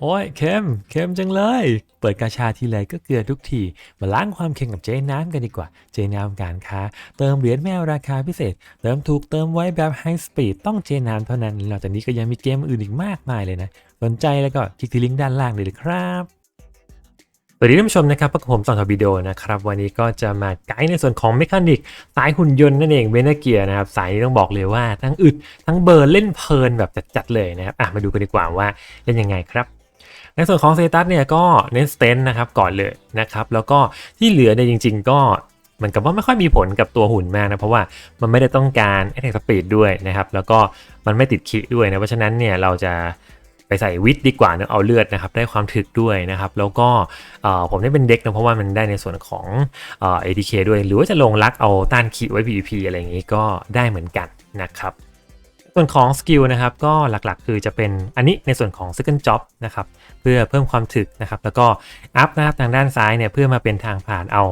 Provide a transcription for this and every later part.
โอ้ยเค็มเค็มจังเลย เปิดกาชาทีไรก็เกลือทุกที มาล้างความเค็มกับเจ๊น้ำกันดีกว่า เจ๊น้ำการค้า เติมเหรียญแมวราคาพิเศษ เติมถูกเติมไว้แบบไฮสปีดต้องเจ๊น้ำเท่านั้นนอกจากนี้ก็ยังมีเกมอื่นอีกมากมายเลยนะ สนใจแล้วก็คลิกที่ลิงก์ด้านล่างเลยครับ วัสดีท่านผู้ชมนะครับพบกับผมสอนทอบิโดนะครับ วันนี้ก็จะมาไกด์ในส่วนของเมคานิกสายหุ่นยนต์นั่นเองเบนเกียร์นะครับ สายนี้ต้องบอกเลยว่าทั้งอึด ทั้งเบิร์นเล่นเพลินแบบจัดๆเลยนะครับอะมาดูกันดีกว่าว่าเล่นยังไงครับ ในส่วนของเซตัสเนี่ยก็เน้นสเตนนะครับก่อนเลยนะครับ แล้วก็ที่เหลือเนี่ยจริง ๆ ก็เหมือนกับว่าไม่ค่อยมีผลกับตัวหุ่นมากนะ เพราะว่ามันไม่ได้ต้องการแอ t แทกสปีดด้วยนะครับ แล้วก็มันไม่ติดคิด้วยนะเพราะฉะนั้นเนี่ยเราจะ ไปใส่วิทดีกว่าเนอะเอาเลือดนะครับได้ความถึกด้วยนะครับ แล้วก็ผมได้เป็นเด็กนะเพราะว่ามันได้ในส่วนของเอ่อ ADK ด้วย หรือว่าจะลงลักเอาต้านคิไว้ PVP อะไรอย่างนี้ก็ได้เหมือนกันนะครับส่วนของสกิลนะครับก็หลักๆ คือจะเป็นอันนี้ในส่วนของ second job นะครับเพื่อเพิ่มความถึกนะครับ แล้วก็อัพนะครับทางด้านซ้ายเนี่ยเพื่อมาเป็นทางผ่านเอา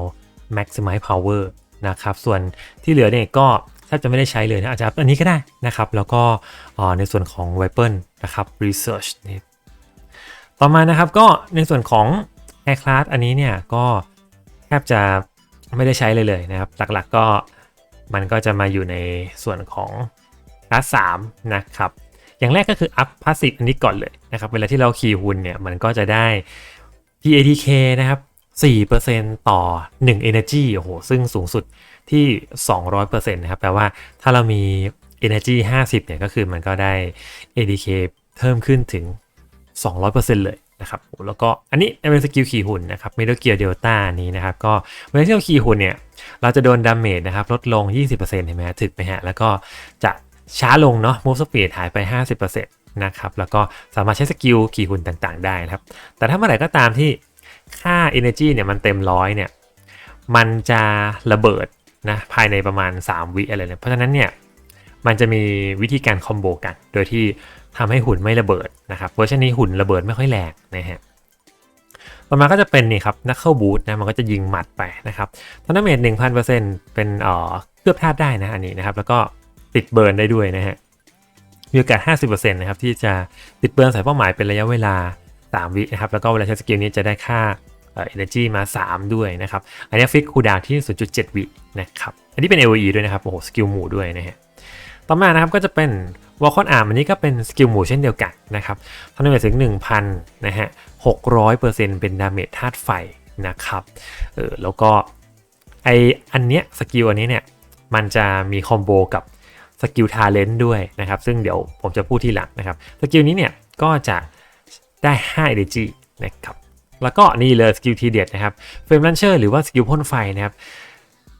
maximize power นะครับส่วนที่เหลือเนี่ยก็ แทบจะไม่ได้ใช้เลยนะอาจจะอันนี้ก็ได้นะครับ แล้วก็ในส่วนของ weapon นะครับ research นี่ต่อมานะครับก็ในส่วนของ air class อันนี้เนี่ยก็แทบจะไม่ได้ใช้เลยเลยนะครับ หลักๆก็มันก็จะมาอยู่ในส่วนของคลาส3นะครับ อย่างแรกก็คืออัพพาสซีฟอันนี้ก่อนเลยนะครับ เวลาที่เราขี่หุ่นเนี่ยมันก็จะได้ PADK นะครับ4%ต่อ 1 Energy โอ้โห ซึ่งสูงสุด ที่ 200%นะครับแปลว่าถ้าเรามี Energy 50เนี่ยก็คือมันก็ได้ ADK เพิ่มขึ้นถึง 200%เลยนะครับแล้วก็อันนี้เป็นสกิลขี่หุ่นนะครับ Middle Gear Delta นี้นะครับก็เวลาที่เราขี่หุ่นเนี่ยเราจะโดนดาเมจนะครับลดลง 20%เห็นไหมถึกไหมฮะแล้วก็จะช้าลงเนาะ move speed หายไป 50%นะครับแล้วก็สามารถใช้สกิลขี่หุ่นต่างๆ ได้นะครับ แต่ถ้าเมื่อไหร่ก็ตามที่ค่า energy เนี่ยมันเต็มร้อยเนี่ยมันจะระเบิด นะภายในประมาณ 3 วิอะไรเนี่ยเพราะฉะนั้นเนี่ยมันจะมีวิธีการคอมโบกัน โดยที่ทำให้หุ่นไม่ระเบิดนะครับเวอร์ชันนี้หุ่นระเบิดไม่ค่อยแรงนะฮะต่อมาก็จะเป็นนี่ครับนักเข้าบูทนะมันก็จะยิงหมัดไปนะครับทอนเมตหนึ่งพันเปอร์เซ็นต์เป็นเอ่อเคลือบธาตุได้นะอันนี้นะครับ แล้วก็ติดเบิร์นได้ด้วยนะฮะมีโอกาส 50%นะครับที่จะติดเบิร์นใส่เป้าหมายเป็นระยะเวลา 3 วินะครับแล้วก็เวลาใช้สกิลนี้จะได้ค่า เอ่อ energy มา 3 ด้วยนะครับ อันนี้ฟิกคูดาวที่ 0.7 วินะครับ อันนี้เป็น AOE ด้วยนะครับ โอ้โห สกิลหมู่ด้วยนะฮะ ต่อมานะครับก็จะเป็นวอลคอนอาร์มอันนี้ก็เป็นสกิลหมู่เช่นเดียวกันนะครับทำดาเมจถึง 1,000 นะฮะ 600%เป็นดาเมจธาตุไฟนะครับ เออแล้วก็ไออันเนี้ยสกิลอันนี้เนี่ยมันจะมีคอมโบกับสกิลทาเลนต์ด้วยนะครับ ซึ่งเดี๋ยวผมจะพูดทีหลังนะครับ สกิลนี้เนี่ยก็จะได้5 energy นะครับ แล้วก็นี่เลยสกิลทีเด็ดนะครับเฟรมลันเชอร์หรือว่าสกิลพ่นไฟนะครับ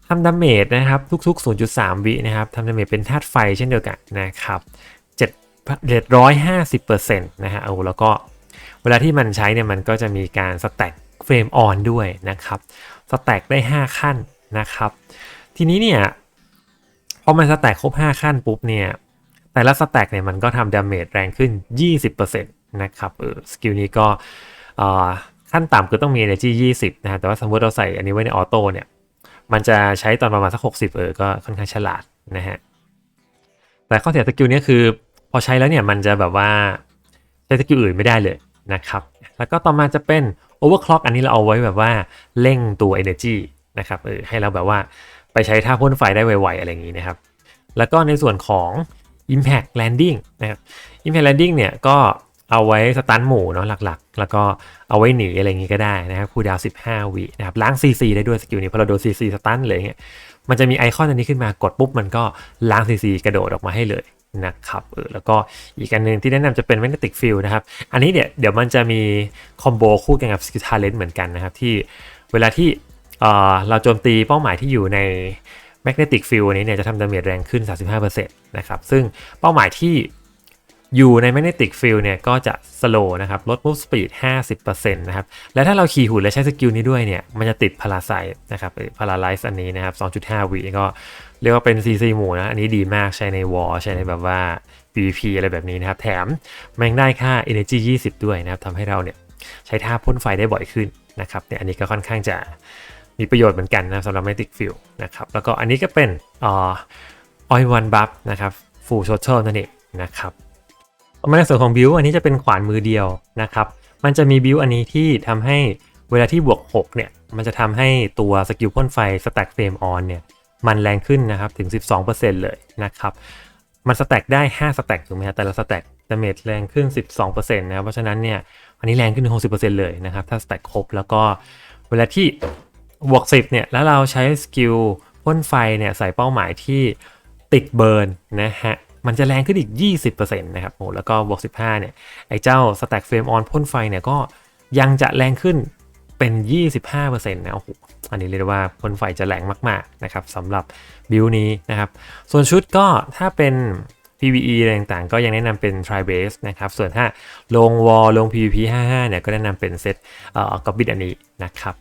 ทำดาเมจนะครับทุกๆ 0.3 วินะครับทำดาเมจเป็นธาตุไฟเช่นเดียวกันนะครับ750%นะฮะโอ้แล้วก็เวลาที่มันใช้เนี่ยมันก็จะมีการสแต็กเฟรมออนด้วยนะครับสแต็กได้ 5 ขั้นนะครับ ทีนี้เนี่ยพอมันสแต็กครบ 5 ขั้นปุ๊บเนี่ยแต่ละสแต็กเนี่ยมันก็ทำดาเมจแรงขึ้น 20%นะครับเออสกิลนี้ก็เอ่อ ขั้นต่ำคือต้องมี energy 20 นะฮะแต่ว่าสมมติเราใส่อันนี้ไว้ในออโต้เนี่ย มันจะใช้ตอนประมาณสัก 60 เออ ก็ค่อนข้างฉลาดนะฮะ แต่ข้อเสียสกิลนี้คือ พอใช้แล้วเนี่ยมันจะแบบว่าใช้สกิลอื่นไม่ได้เลยนะครับ แล้วก็ต่อมาจะเป็น overclock อันนี้เราเอาไว้แบบว่าเร่งตัว energy นะครับ เออ ให้เราแบบว่าไปใช้ท่าพ่นไฟได้ไวๆอะไรอย่างนี้นะครับ แล้วก็ในส่วนของ impact landing นะครับ impact landing เนี่ยก็ เอาไว้สตันหมู่เนาะหลักๆ แล้วก็เอาไว้หนีอะไรอย่างนี้ก็ได้นะครับคูดาว 15 วินะครับล้าง CC ได้ด้วยสกิลนี้พอเราโดน CC สตันเลยเงี้ยมันจะมีไอคอนอันนี้ขึ้นมากดปุ๊บมันก็ล้าง CC กระโดดออกมาให้เลยนะครับเออแล้วก็อีกอันหนึ่งที่แนะนำจะเป็น magnetic field นะครับ อันนี้เดี๋ยวเดี๋ยวมันจะมีคอมโบคู่กันกับสกิล talent เหมือนกันนะครับ ที่เวลาที่เออเราโจมตีเป้าหมายที่อยู่ใน magnetic field นี้เนี่ยจะทำดาเมจแรงขึ้น 35%นะครับซึ่งเป้าหมายที่ อยู่ใน magnetic field เนี่ยก็จะ slow นะครับ ลด move speed 50%นะครับ และถ้าเราขี่หุ่นและใช้สกิลนี้ด้วยเนี่ย มันจะติดพาราไซนะครับ paralyze อันนี้นะครับ 2.5 วิก็เรียกว่าเป็น CC หมู่นะ อันนี้ดีมากใช้ในวอลใช้ในแบบว่า PVP อะไรแบบนี้นะครับ แถมมันยังได้ค่า energy 20 ด้วยนะครับทำให้เราเนี่ยใช้ท่าพ่นไฟได้บ่อยขึ้นนะครับเนี่ยอันนี้ก็ค่อนข้างจะมีประโยชน์เหมือนกันนะสำหรับ Magic Field นะครับ แล้วก็อันนี้ก็เป็นออยวันบัฟนะครับ Full Total นั่นเองนะครับต่อ มาในส่วนของบิวอันนี้จะเป็นขวานมือเดียวนะครับ มันจะมีบิวอันนี้ที่ทำให้เวลาที่บวก 6 เนี่ย มันจะทำให้ตัวสกิลพ่นไฟ Stack Flame On เนี่ย มันแรงขึ้นนะครับถึง 12%เลยนะครับ มันสแต็กได้ 5 สแต็กถูกไหมฮะแต่ละสแต็กดาเมจแรงขึ้น 12%นะครับเพราะฉะนั้นเนี่ยอันนี้แรงขึ้น 60%เลยนะครับ ถ้าสแต็กครบแล้วก็เวลาที่บวก 10 เนี่ย แล้วเราใช้สกิลพ่นไฟเนี่ยใส่เป้าหมายที่ติดเบิร์นนะฮะ มันจะแรงขึ้นอีก 20%นะครับโอ้แล้วก็บวก15เนี่ยไอ้เจ้าสแต็กเฟรมออนพ่นไฟเนี่ยก็ยังจะแรงขึ้นเป็น 25%นะโอ้โหอันนี้เรียกว่าพ่นไฟจะแรงมากๆนะครับสำหรับบิลนี้นะครับ ส่วนชุดก็ถ้าเป็น PVE อะไรต่างๆ ก็ยังแนะนำเป็น Tri Base นะครับ ส่วนถ้าลงวอลลง PVP 55 เนี่ยก็แนะนำเป็นเซตเอ่อกอบบิดอันนี้นะครับ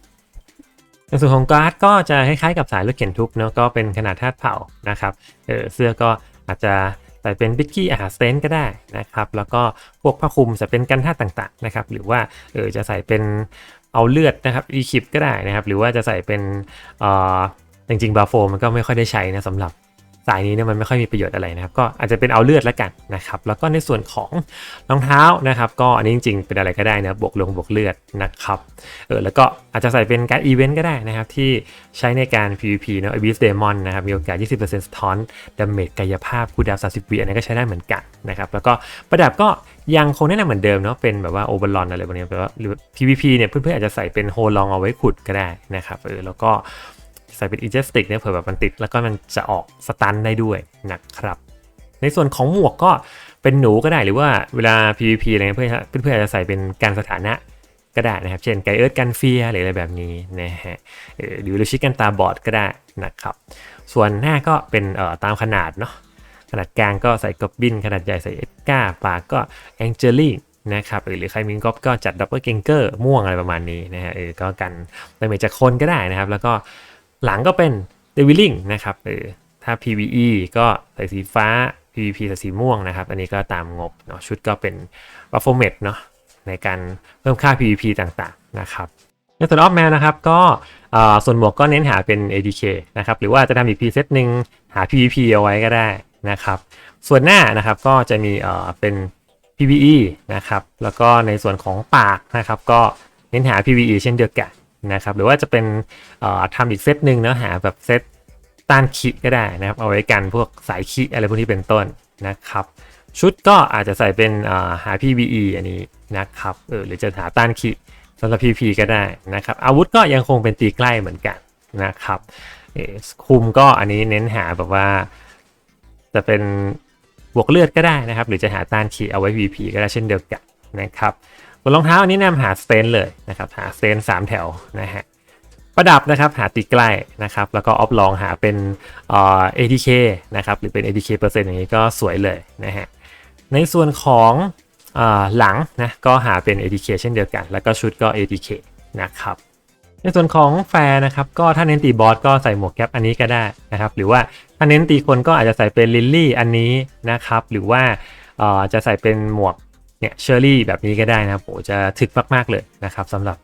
ในส่วนของการ์ดก็จะคล้ายๆกับสายรถเข็นทุกเนาะก็เป็นขนาดธาตุเผานะครับเออเสื้อก็อาจจะ แต่เป็นบิกกี้อาหารสเตนก็ได้นะครับ แล้วก็พวกผ้าคลุมจะเป็นกันท่าต่างๆนะครับ หรือว่าเออจะใส่เป็นเอาเลือดนะครับอีคิปก็ได้นะครับ หรือว่าจะใส่เป็นเออจริงๆบาโฟมันก็ไม่ค่อยได้ใช้นะสำหรับ สายนี้เนี่ยมันไม่ค่อยมีประโยชน์อะไรนะครับก็อาจจะเป็นเอาเลือดแล้วกันนะครับแล้วก็ในส่วนของรองเท้านะครับ ก็อันนี้จริงๆเป็นอะไรก็ได้นะบวกลงบวกเลือดนะครับเออแล้วก็อาจจะใส่เป็นการอีเวนต์ก็ได้นะครับ ที่ใช้ในการ PVP เนาะ Abyss Demon นะครับมีโอกาส 20%สะท้อนดาเมจกายภาพคูดาว30วิอันนี้ก็ใช้ได้เหมือนกันนะครับแล้วก็ประดับก็ยังคงแนะนำเหมือนเดิมเนาะเป็นแบบว่าโอเวอร์ลอนอะไรแบบนี้แปลว่าหรือ PVP เนี่ยเพื่อนๆอาจจะใส่เป็นโฮลองเอาไว้ขุดก็ได้นะครับเออแล้วก็ ใส่เป็นอีเจสติกเนี่ยเผื่อแบบมันติด แล้วก็มันจะออกสตันได้ด้วยนะครับ ในส่วนของหมวกก็เป็นหนูก็ได้หรือว่าเวลา PVP อะไรเงี้ยเพื่อนเพื่อนอาจจะใส่เป็นการสถานะก็ได้นะครับ เช่นไกเอิร์ดกันเฟียหรืออะไรแบบนี้นะฮะหรือลูชิกันตาบอดก็ได้นะครับ ส่วนหน้าก็เป็นเอ่อตามขนาดเนาะขนาดกลางก็ใส่กอบบิน ขนาดใหญ่ใส่เอ็ดก้าปากก็แองเจลินะครับหรือใครมีก๊อปก็จัดดับเบิลเกงเกอร์ม่วงอะไรประมาณนี้นะฮะเออก็กันดาเมจจากคนก็ได้นะครับ แล้วก็ หลังก็เป็น d e v i l i n g นะครับเออถ้า PVE ก็ใส่สีฟ้า PVP ใส่สีม่วงนะครับ อันนี้ก็ตามงบเนาะชุดก็เป็น b u f f o m e t เนาะในการเพิ่มค่า PVP ต่างๆนะครับในส่วนออฟแมนนะครับก็ส่วนหมวกก็เน้นหาเป็น ADK นะครับหรือว่าจะทำอีกพีเซตหนึ่งหา PVP เอาไว้ก็ได้นะครับ ส่วนหน้านะครับก็จะมีเอ่อเป็น PVE นะครับแล้วก็ในส่วนของปากนะครับก็เน้นหา PVE เช่นเดียวกัน นะครับหรือว่าจะเป็นทำอีกเซตหนึ่งเนาะหาแบบเซตต้านคิก็ได้นะครับเอาไว้กันพวกสายคิอะไรพวกนี้เป็นต้นนะครับชุดก็อาจจะใส่เป็นหา PVE อันนี้นะครับเออหรือจะหาต้านคิสำหรับ PP ก็ได้นะครับอาวุธก็ยังคงเป็นตีใกล้เหมือนกันนะครับคุมก็อันนี้เน้นหาแบบว่า จะเป็นบวกเลือดก็ได้นะครับ หรือจะหาต้านคีเอาไว้ VP ก็ได้เช่นเดียวกันนะครับ บนรองเท้าอันนี้แนะนำหาสเตนเลยนะครับหาสเตน3 แถวนะฮะประดับนะครับหาตีใกล้นะครับแล้วก็ออฟลองหาเป็นเอ่อ ATK นะครับหรือเป็น ATK เปอร์เซ็นต์อย่างนี้ก็สวยเลยนะฮะในส่วนของอ่าหลังนะก็หาเป็น ATK เช่นเดียวกัน แล้วก็ชุดก็ ATK นะครับในส่วนของแฟร์นะครับก็ถ้าเน้นตีบอสก็ใส่หมวกแก๊ปอันนี้ก็ได้นะครับหรือว่าถ้าเน้นตีคนก็อาจจะใส่เป็นลิลลี่อันนี้นะครับหรือว่าเอ่อจะใส่เป็นหมวก เนี่ยเชอร์รี่แบบนี้ก็ได้นะครับโอ้จะถึกมาก ๆ เลยนะครับสำหรับ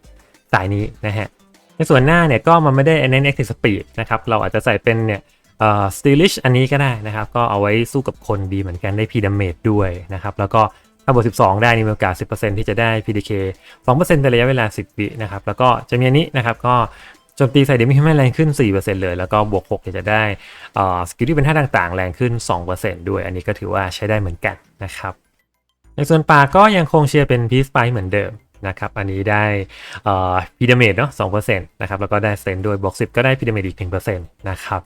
สายนี้นะฮะในส่วนหน้าเนี่ยก็มันไม่ได้เน้น active speed นะครับเราอาจจะใส่เป็นเนี่ยเอ่อ stylish อันนี้ก็ได้นะครับ ก็เอาไว้สู้กับคนดีเหมือนกันได้ p damage ด้วยนะครับ แล้วก็ถ้าบวก12 ได้นี่มีโอกาส 10%ที่จะได้ PDK 2%เป็นระยะเวลา 10 วินะครับ แล้วก็จะมีอันนี้นะครับ ก็โจมตีใส่เดมิให้แรงขึ้น 4%เลย แล้วก็บวก6จะได้เอ่อสกิลที่เป็นท่าต่างๆ แรงขึ้น 2%ด้วย อันนี้ก็ถือว่าใช้ได้เหมือนกันนะครับ ในส่วนปากก็ยังคงเชียร์เป็นพีซไปเหมือนเดิมนะครับ อันนี้ได้พีดเมจเนาะ2%นต์นะครับ แล้วก็ได้เซนด้วยบวก10ก็ได้พีดเมจอีก1%นต์นะครับ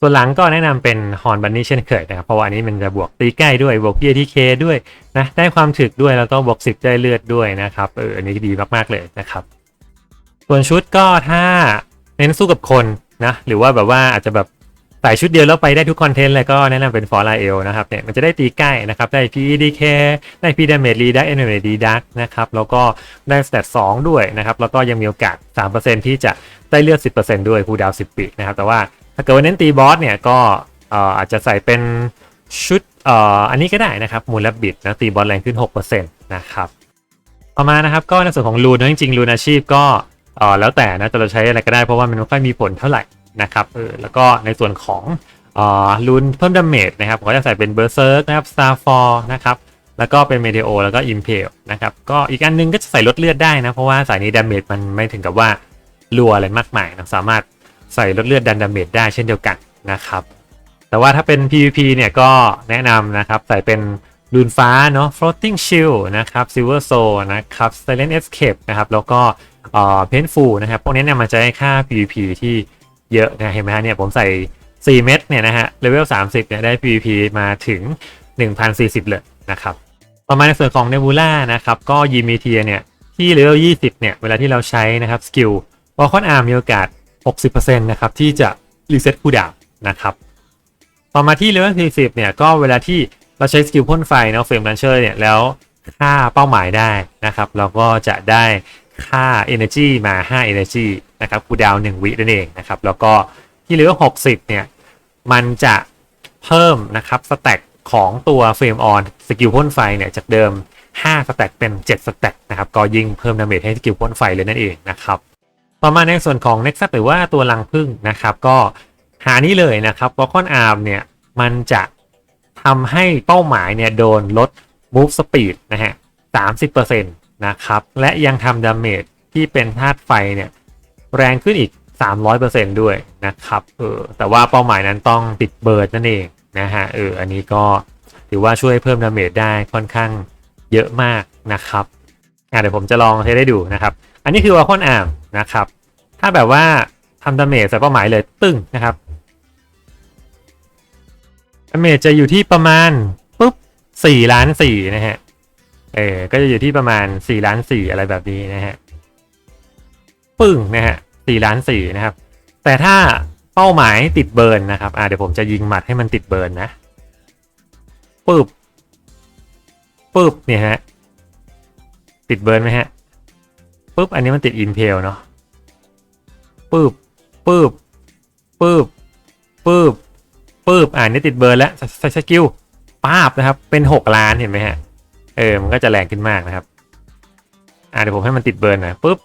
ส่วนหลังก็แนะนำเป็นฮอนบันนี่เช่นเคยนะครับ เพราะว่าอันนี้มันจะบวกตีใกล้ด้วยบวก PATK ด้วยนะ ได้ความถึกด้วยแล้วก็บวก10ได้เลือดด้วยนะครับ เออ อันนี้ดีมากๆเลยนะครับ ส่วนชุดก็ถ้าเน้นสู้กับคนนะ หรือว่าแบบว่าอาจจะแบบ ใส่ชุดเดียวแล้วไปได้ทุกคอนเทนต์เลยก็แนะนำเป็นฟอร์ไลเอลนะครับเนี่ยมันจะได้ตีใกล้นะครับ ได้ PEDK ได้ P Damage Reduct Energy Reduct นะครับ แล้วก็ได้สเตต2ด้วยนะครับ แล้วก็ยังมีโอกาส 3%ที่จะได้เลือด 10%ด้วยคูดาว 10 ปีนะครับ แต่ว่าถ้าเกิดว่าเน้นตีบอสเนี่ยก็อาจจะใส่เป็นชุดอ,อันนี้ก็ได้นะครับมูลและบิดนะตีบอสแรงขึ้น 6%นะครับต่อมานะครับก็ในส่วนของรูนนจริงๆรูนอาชีพก็แล้วแต่นะจะเราใช้อะไรก็ได้เพราะว่ามันไม่ค่อยมีผลเท่าไหร่ นะครับเออแล้วก็ในส่วนของอ่อรุนเพิ่มดาเมจนะครับผมก็จะใส่เป็นเบอร์เซิร์กนะครับสตาร์ฟอร์นะครับแล้วก็เป็นเมเดโอแล้วก็อิมเพลนะครับก็อีกอันหนึงก็จะใส่ลดเลือดได้นะ เพราะว่าสายนี้ดาเมจมันไม่ถึงกับว่ารัวอะไรมากมายนะสามารถใส่ลดเลือดดันดาเมจได้เช่นเดียวกันนะครับแต่ว่าถ้าเป็น PVP เนี่ยก็แนะนำนะครับใส่เป็นรูนฟ้าเนาะ floating shield นะครับ silver soul นะครับ silent escape นะครับ แล้วก็เอ่อ painful นะครับ พวกนี้เนี่ยมันจะให้ค่า PVP ที่ เยอะนะเห็นไหมฮะเนี่ยผมใส่ 4 เม็ดเนี่ยนะฮะ level 30 เนี่ยได้ PVP มาถึง 1040 เลยนะครับต่อมาในส่วนของ Nebula นะครับก็ยีมีเทียเนี่ยที่ level 20 เนี่ยเวลาที่เราใช้นะครับสกิล w a l k o n Arm มีโอกาส 60%นะครับที่จะ reset cooldown นะครับต่อมาที่เลเวล 40 เนี่ยก็เวลาที่เราใช้สกิลพ่นไฟเนาะเฟรมลันเชอร์เนี่ยแล้วค่าเป้าหมายได้นะครับ เราก็จะได้ค่า Energy มา 5 Energy นะครับคูดาว1วินั่นเองนะครับ แล้วก็ที่เหลเวล60 เนี่ย มันจะเพิ่มนะครับสแต็กของตัวเฟรมออนสกิลพ่นไฟเนี่ย จากเดิม 5 สแต็กเป็น 7 สแต็กนะครับ ก็ยิ่งเพิ่มดาเมจให้สกิลพ่นไฟเลยนั่นเองนะครับ ต่อมาในส่วนของ Nexus หรือว่าตัวลังพึ่งนะครับ ก็หานี้เลยนะครับ w a l k o n Arm เนี่ย มันจะทำให้เป้าหมายเนี่ย โดนลด move speed นะฮะ 30%นะครับ และยังทำดาเมจที่เป็นธาตุไฟเนี่ย แรงขึ้นอีก 300%ด้วยนะครับเออแต่ว่าเป้าหมายนั้นต้องติดเบิร์ดนั่นเองนะฮะเอออันนี้ก็ถือว่าช่วยเพิ่มดาเมจได้ค่อนข้างเยอะมากนะครับอะเดี๋ยวผมจะลองเทสได้ดูนะครับ อันนี้คือวาคอนอาร์มนะครับ ถ้าแบบว่าทำดาเมจใส่เป้าหมายเลยตึ้งนะครับดาเมจจะอยู่ที่ประมาณปุ๊บสี่ล้านสี่นะฮะเออก็จะอยู่ที่ประมาณสี่ล้านสี่อะไรแบบนี้นะฮะ ปึ้งนะฮะสี่ล้านสี่นะครับ แต่ถ้าเป้าหมายติดเบิร์นนะครับอ่าเดี๋ยวผมจะยิงหมัดให้มันติดเบิร์นนะปึ๊บปึ๊บเนี่ยฮะติดเบิร์นไหมฮะปึ๊บอันนี้มันติดอินเพลเนาะปึ๊บปึ๊บปึ๊บปึ๊บปึ๊บอ่านี่ติดเบิร์นแล้วใส่สกิลป้าบนะครับ เป็นหกล้านเห็นไหมฮะ เออ มันก็จะแรงขึ้นมากนะครับ อ่าเดี๋ยวผมให้มันติดเบิร์นหนะปึ๊บ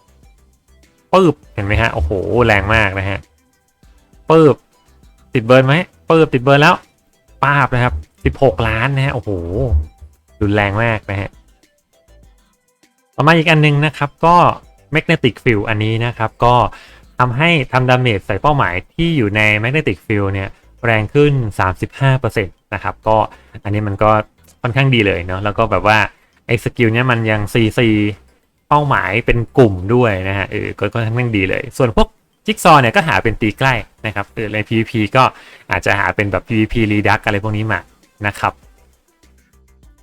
ปึ๊บเห็นไหมฮะโอ้โหแรงมากนะฮะปึ๊บติดเบิร์นไหมปึ๊บติดเบิร์นแล้วป้าบนะครับ 16 ล้านนะฮะโอ้โหรุนแรงมากนะฮะต่อมาอีกอันหนึงนะครับก็ magnetic field อันนี้นะครับก็ทำให้ทำดาเมจใส่เป้าหมายที่อยู่ใน magnetic field เนี่ยแรงขึ้น 35%นะครับก็อันนี้มันก็ค่อนข้างดีเลยเนาะแล้วก็แบบว่าไอ้สกิลเนี้ยมันยัง CC เป้าหมายเป็นกลุ่มด้วยนะฮะเออก็ค่อนข้างดีเลย ส่วนพวกจิ๊กซอว์เนี่ยก็หาเป็นตีใกล้นะครับเออใน PVP ก็อาจจะหาเป็นแบบ PVP reduct อะไรพวกนี้มานะครับ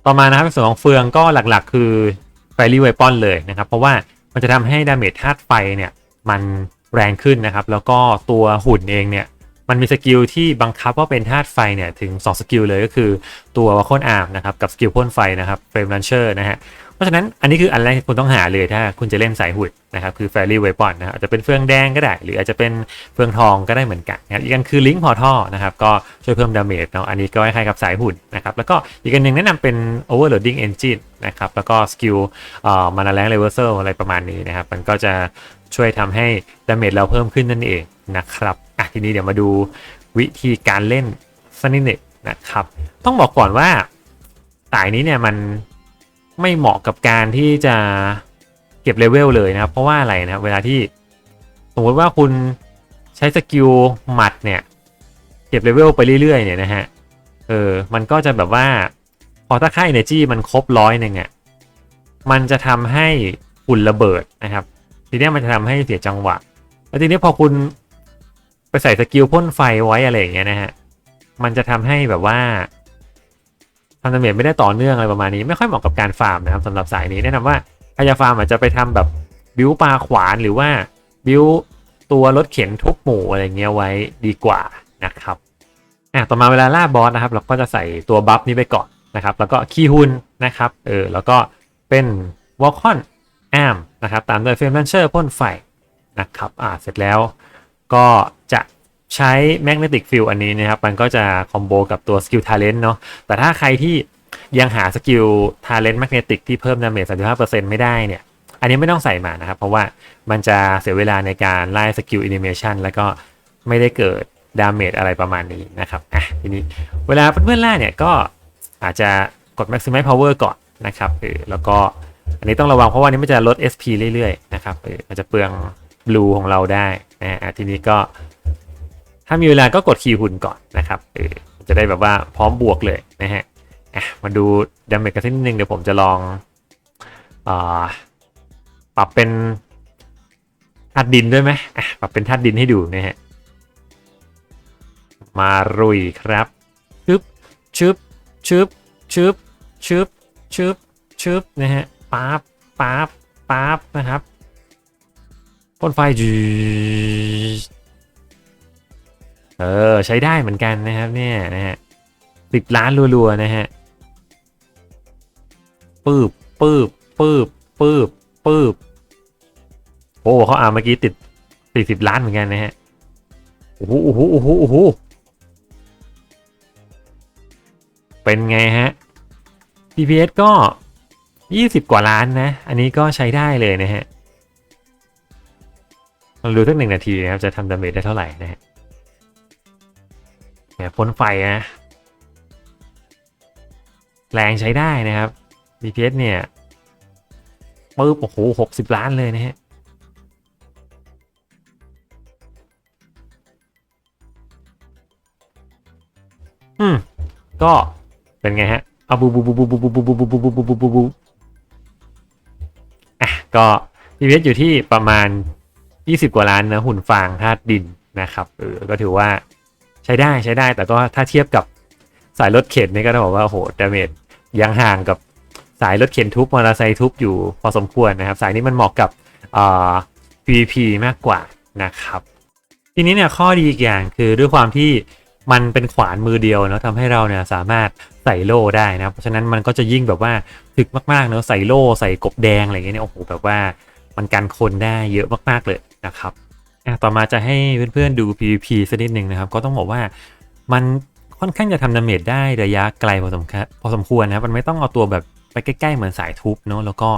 ต่อมานะครับในส่วนของเฟืองก็หลักๆ คือไฟรีไวปอนเลยนะครับ เพราะว่ามันจะทำให้ดาเมจธาตุไฟเนี่ยมันแรงขึ้นนะครับ แล้วก็ตัวหุ่นเองเนี่ยมันมีสกิลที่บังคับว่าเป็นธาตุไฟเนี่ยถึง 2 สกิลเลยก็คือตัววาคอนอาร์มนะครับกับสกิลพ่นไฟนะครับเฟรมลันเชอร์นะฮะ เพราะฉะนั้นอันนี้คืออันแรกที่คุณต้องหาเลยถ้าคุณจะเล่นสายหุ่นนะครับคือ Fairy Weapon นะครับอาจจะเป็นเฟืองแดงก็ได้ หรืออาจจะเป็นเฟืองทองก็ได้เหมือนกันนะครับอีกอันคือ Link Portal นะครับก็ช่วยเพิ่มดาเมจเนาะอันนี้ก็คล้ายๆกับสายหุ่นนะครับแล้วก็อีกอันหนึ่งแนะนำเป็น Overloading Engine นะครับแล้วก็สกิลเอ่อมานาแรง Reversal อร์อะไรประมาณนี้นะครับมันก็จะช่วยทำให้ดาเมจเราเพิ่มขึ้นนั่นเองนะครับอะทีนี้เดี๋ยวมาดูวิธีการเล่นสักนิดหนึ่งนะครับต้องบอกก่อนว่าสายนี้เนี่ยมัน ไม่เหมาะกับการที่จะเก็บเลเวลเลยนะครับ เพราะว่าอะไรนะเวลาที่สมมติว่าคุณใช้สกิลหมัดเนี่ยเก็บเลเวลไปเรื่อยๆเนี่ยนะฮะเออมันก็จะแบบว่า พอถ้าค่า energy มันครบร้อยหนึ่งอะมันจะทำให้หุ่นระเบิดนะครับ ทีนี้มันจะทำให้เสียจังหวะ แล้วทีนี้พอคุณไปใส่สกิลพ่นไฟไว้อะไรอย่างเงี้ยนะฮะมันจะทำให้แบบว่า ทำดาเมจไม่ได้ต่อเนื่องอะไรประมาณนี้ ไม่ค่อยเหมาะกับการฟาร์มนะครับสำหรับสายนี้แนะนำว่าถ้าจะฟาร์มอาจจะไปทำแบบบิวปลาขวานหรือว่าบิวตัวรถเข็นทุกหมู่อะไรเงี้ยไว้ดีกว่านะครับอะต่อมาเวลาล่าบอสนะครับ เราก็จะใส่ตัวบัฟนี้ไปก่อนนะครับ แล้วก็คีฮุนนะครับเออแล้วก็เป็นวอลคอนแอมนะครับตามด้วยเฟรมลันเชอร์พ่นไฟนะครับอ่าเสร็จแล้วก็จะ ใช้ Magnetic Field อันนี้นะครับ มันก็จะคอมโบกับตัว Skill Talent เนาะแต่ถ้าใครที่ยังหาสกิล Talent Magnetic ที่เพิ่มดาเมจ35%ไม่ได้เนี่ย อันนี้ไม่ต้องใส่มานะครับ เพราะว่ามันจะเสียเวลาในการไล่สกิลแอนิเมชันแล้วก็ไม่ได้เกิดดาเมจอะไรประมาณนี้นะครับอะทีนี้เวลาเพื่อนๆล่าเนี่ยก็อาจจะกด maximize power ก่อนนะครับเออแล้วก็อันนี้ต้องระวังเพราะว่านี้มันจะลด SP เรื่อยๆนะครับเออมันจะเปลือง blue ของเราได้นะฮะอะทีนี้ก็ ถ้ามีเวลาก็กดคีย์หุ่นก่อนนะครับเออจะได้แบบว่าพร้อมบวกเลยนะฮะอะมาดูดาเมจกันสักนิดนึงเดี๋ยวผมจะลองอปรับเป็นธาตุดินด้วยไหมอะปรับเป็นธาตุดินให้ดูนะฮะมารุยครับชึบชึบชึบชึบชึบชึบชึบนะฮะปั๊บปั๊บปั๊บนะครับพ่นไฟจืด เออ ใช้ได้เหมือนกันนะครับเนี่ยนะฮะสิบล้านรัวๆนะฮะปืบปืบปืบปืบปืบโอ้เขาอ่านเมื่อกี้ติดติดสิบล้านเหมือนกันนะฮะโอ้โหโอ้โหโอ้โหโอ้โหเป็นไงฮะ DPS ก็ 20 กว่าล้านนะ อันนี้ก็ใช้ได้เลยนะฮะเราดูสักหนึ่งนาทีนะครับ จะทำดาเมจได้เท่าไหร่นะฮะ เนี่ยพ่นไฟนะ แรงใช้ได้นะครับ DPS เนี่ยปึ๊บโอ้โห60ล้านเลยนะฮะอืม ก็เป็นไงฮะเอาบูบูบูบูบูบูบูบูบูบูบูบูบูบูบูอะก็พีเวอยู่ที่ประมาณ 20 กว่าล้านนะหุ่นฟางธาตุดินนะครับเออก็ถือว่า ใช้ได้ใช้ได้ แต่ก็ถ้าเทียบกับสายรถเข็นนี่ก็ต้องบอกว่าโหดาเมจยังห่างกับสายรถเข็นทุบมอเตอร์ไซค์ทุบอยู่พอสมควรนะครับ สายนี้มันเหมาะกับอ่า PVP มากกว่านะครับ ทีนี้เนี่ยข้อดีอีกอย่างคือด้วยความที่มันเป็นขวานมือเดียวเนาะทำให้เราเนี่ยสามารถใส่โล่ได้นะเพราะฉะนั้นมันก็จะยิ่งแบบว่าถึกมากๆเนาะใส่โล่ใส่กบแดงอะไรเงี้ยเนี่ยโอ้โหแบบว่ามันกันคนได้เยอะมากๆเลยนะครับ อะต่อมาจะให้เพื่อนๆดู PVP สักนิดหนึ่งนะครับ ก็ต้องบอกว่ามันค่อนข้างจะทำดาเมจได้ระยะไกลพอสมควรพอสมควรนะครับมันไม่ต้องเอาตัวแบบไปใกล้ๆเหมือนสายทุบเนาะแล้วก็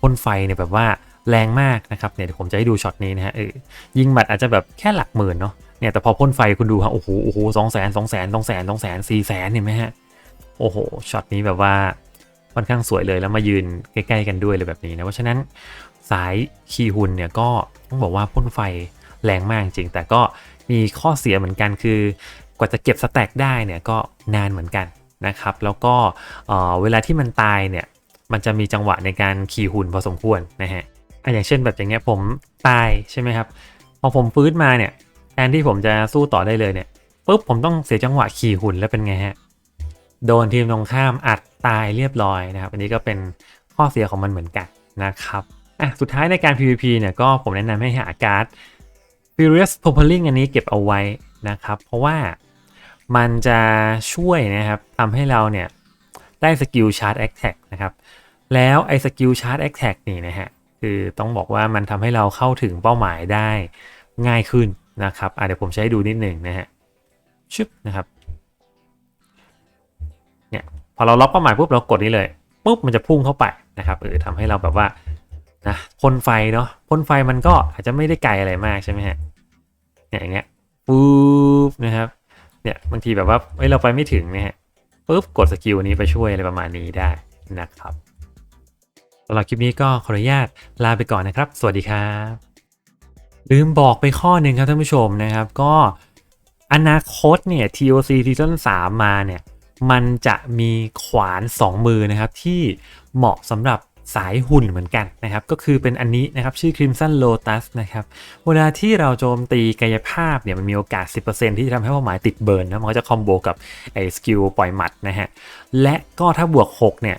พ่นไฟเนี่ยแบบว่าแรงมากนะครับเนี่ยเดี๋ยวผมจะให้ดูช็อตนี้นะฮะเออยิงหมัดอาจจะแบบแค่หลักหมื่นเนาะเนี่ยแต่พอพ่นไฟคุณดูฮะโอ้โหโอ้โหสองแสนสองแสนสองแสนสองแสนสี่แสนเห็นไหมฮะโอ้โหช็อตนี้แบบว่าค่อนข้างสวยเลยแล้วมายืนใกล้ ๆ กันด้วยเลยแบบนี้นะเพราะฉะนั้นสายคีย์หุ่นเนี่ยก็ต้องบอกว่าพ่นไฟ แรงมากจริง แต่ก็มีข้อเสียเหมือนกันคือกว่าจะเก็บสแต็กได้เนี่ยก็นานเหมือนกันนะครับ แล้วก็เอ่อเวลาที่มันตายเนี่ยมันจะมีจังหวะในการคีย์หุ่นพอสมควรนะฮะอะอย่างเช่นแบบอย่างเงี้ยผมตายใช่ไหมครับ พอผมฟื้นมาเนี่ยแทนที่ผมจะสู้ต่อได้เลยเนี่ยปุ๊บผมต้องเสียจังหวะขี่หุ่นแล้วเป็นไงฮะโดนทีมตรงข้ามอัดตายเรียบร้อยนะครับ อันนี้ก็เป็นข้อเสียของมันเหมือนกันนะครับอะสุดท้ายในการ PVP เนี่ยก็ผมแนะนำให้หาการ์ด Furious Propelling อันนี้เก็บเอาไว้นะครับ เพราะว่ามันจะช่วยนะครับทำให้เราเนี่ยได้สกิลชาร์จแอคแท็กนะครับ แล้วไอ้สกิลชาร์จแอคแท็กนี่นะฮะคือต้องบอกว่ามันทำให้เราเข้าถึงเป้าหมายได้ง่ายขึ้นนะครับอะเดี๋ยวผมใช้ดูนิดหนึ่งนะฮะชึบนะครับเนี่ยพอเราล็อกเป้าหมายปุ๊บเรากดนี้เลยปุ๊บมันจะพุ่งเข้าไปนะครับเออทำให้เราแบบว่า นะพ่นไฟเนาะพ่นไฟมันก็อาจจะไม่ได้ไกลอะไรมากใช่ไหมฮะเนี่ยอย่างเงี้ยปุ๊บนะครับเนี่ยบางทีแบบว่าเฮ้ยเราไปไม่ถึงนะฮะปุ๊บกดสกิลนี้ไปช่วยอะไรประมาณนี้ได้นะครับสำหรับคลิปนี้ก็ขออนุญาตลาไปก่อนนะครับ สวัสดีครับ ลืมบอกไปข้อหนึ่งครับท่านผู้ชมนะครับ ก็อนาคตเนี่ย TOC Season 3มาเนี่ย มันจะมีขวาน 2 มือนะครับที่เหมาะสำหรับ สายหุ่นเหมือนกันนะครับ ก็คือเป็นอันนี้นะครับ ชื่อ Crimson Lotus นะครับ เวลาที่เราโจมตีกายภาพเนี่ยมันมีโอกาส 10%ที่จะทำให้เป้าหมายติดเบิร์นนะมันก็จะคอมโบกับไอ้สกิลปล่อยหมัดนะฮะ และก็ถ้าบวก 6 เนี่ย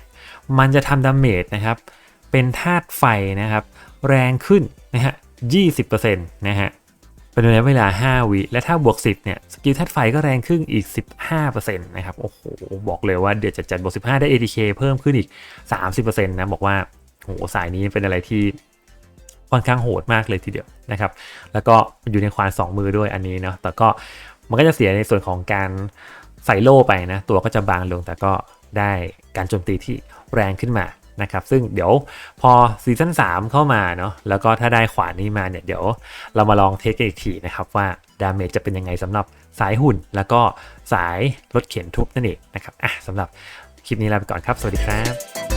มันจะทำดาเมจนะครับ เป็นธาตุไฟนะครับ แรงขึ้นนะฮะ 20%นะฮะ เป็นระยะเวลา 5 วิและถ้าบวก 10 เนี่ยสกิลธาตุไฟก็แรงขึ้นอีก 15%นะครับโอ้โหบอกเลยว่าเดือดจัดบวก 15 ได้ ATK เพิ่มขึ้นอีก 30%นะบอกว่าโหสายนี้เป็นอะไรที่ค่อนข้างโหดมากเลยทีเดียวนะครับ แล้วก็อยู่ในควาน2มือด้วยอันนี้เนาะแต่ก็มันก็จะเสียในส่วนของการใส่โล่ไปนะ ตัวก็จะบางลงแต่ก็ได้การโจมตีที่แรงขึ้นมา นะครับซึ่งเดี๋ยวพอซีซั่น3 เข้ามาเนาะแล้วก็ถ้าได้ขวานนี้มาเนี่ยเดี๋ยวเรามาลองเทสกันอีกทีนะครับว่าดาเมจจะเป็นยังไงสำหรับสายหุ่น แล้วก็สายรถเข็นทุบนั่นเองนะครับอะสำหรับคลิปนี้ลาไปก่อนครับ สวัสดีครับ